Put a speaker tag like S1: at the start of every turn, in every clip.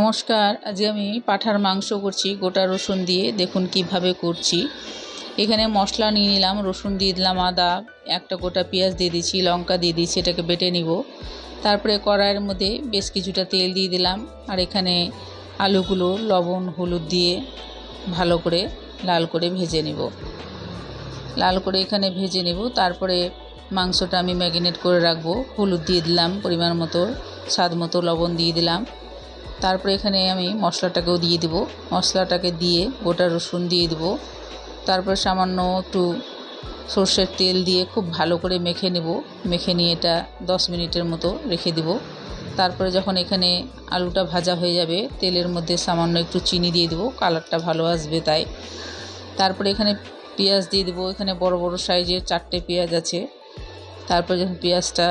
S1: নমস্কার, আজকে আমি পাঁঠার মাংস করছি, গোটা রসুন দিয়ে, দেখুন কীভাবে করছি। এখানে মশলা নিয়ে নিলাম, রসুন দিয়ে দিলাম আদা, একটা গোটা পেঁয়াজ দিয়ে দিচ্ছি লঙ্কা দিয়ে দিচ্ছি এটাকে বেটে নিব। তারপরে কড়াইয়ের মধ্যে বেশ কিছুটা তেল দিয়ে দিলাম, আর এখানে আলুগুলো লবণ, হলুদ দিয়ে ভালো করে লাল করে ভেজে নিব। লাল করে এখানে ভেজে নেব, তারপরে মাংসটা আমি ম্যাগিনেট করে রাখব। হলুদ দিয়ে দিলাম পরিমাণ মতো, স্বাদ মতো লবণ দিয়ে দিলাম। তারপরে এখানে আমি মশলাটাকেও দিয়ে দেবো। মশলাটাকে দিয়ে গোটা রসুন দিয়ে দেবো। তারপরে সামান্য একটু সর্ষের তেল দিয়ে খুব ভালো করে মেখে নেব। মেখে নিয়ে এটা দশ মিনিটের মতো রেখে দেবো। তারপরে যখন এখানে আলুটা ভাজা হয়ে যাবে, তেলের মধ্যে সামান্য একটু চিনি দিয়ে দেবো। কালারটা ভালো আসবে তাই। তারপরে এখানে পেঁয়াজ দিয়ে দেবো। এখানে বড় বড় সাইজের চারটে পেঁয়াজ আছে। তারপরে যখন পেঁয়াজটা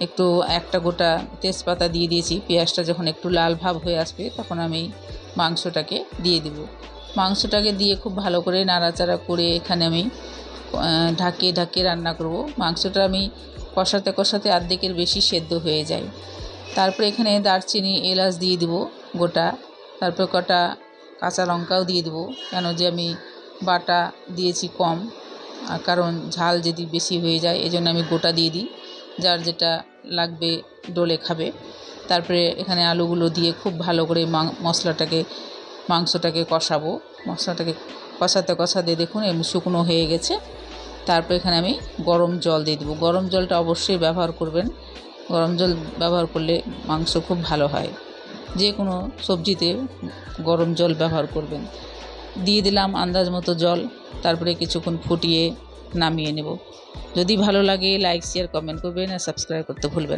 S1: একটু একটা গোটা তেজপাতা দিয়ে দিয়েছি। পেঁয়াজটা যখন একটু লাল ভাব হয়ে আসবে, তখন আমি মাংসটাকে দিয়ে দেব। মাংসটাকে দিয়ে খুব ভালো করে নাড়াচাড়া করে এখানে আমি ঢাকে ঢাকে রান্না করব। মাংসটা আমি কষাতে কষাতে আর্ধেকের বেশি সেদ্ধ হয়ে যায়। তারপরে এখানে দারচিনি এলাচ দিয়ে দেবো গোটা। তারপর কটা কাঁচা লঙ্কাও দিয়ে দেবো, কেন যে আমি বাটা দিয়েছি কম। কারণ ঝাল যদি বেশি হয়ে যায়, এজন্য আমি গোটা দিয়ে দিই। যার যেটা লাগবে ডোলে খাবে। তারপরে এখানে আলুগুলো দিয়ে খুব ভালো করে মশলাটাকে, মাংসটাকে কষাবো। মশলাটাকে কষাতে কষাতে দেখুন এমনি শুকনো হয়ে গেছে। তারপর এখানে আমি গরম জল দিয়ে দেবো। গরম জলটা অবশ্যই ব্যবহার করবেন। গরম জল ব্যবহার করলে মাংস খুব ভালো হয়। যে কোনো সবজিতে গরম জল ব্যবহার করবেন। দিয়ে দিলাম আন্দাজ মতো জল। তারপরে কিছুক্ষণ ফুটিয়ে নামিয়ে নেব যদি ভালো লাগে লাইক শেয়ার কমেন্ট করবেন আর সাবস্ক্রাইব করতে ভুলবেন না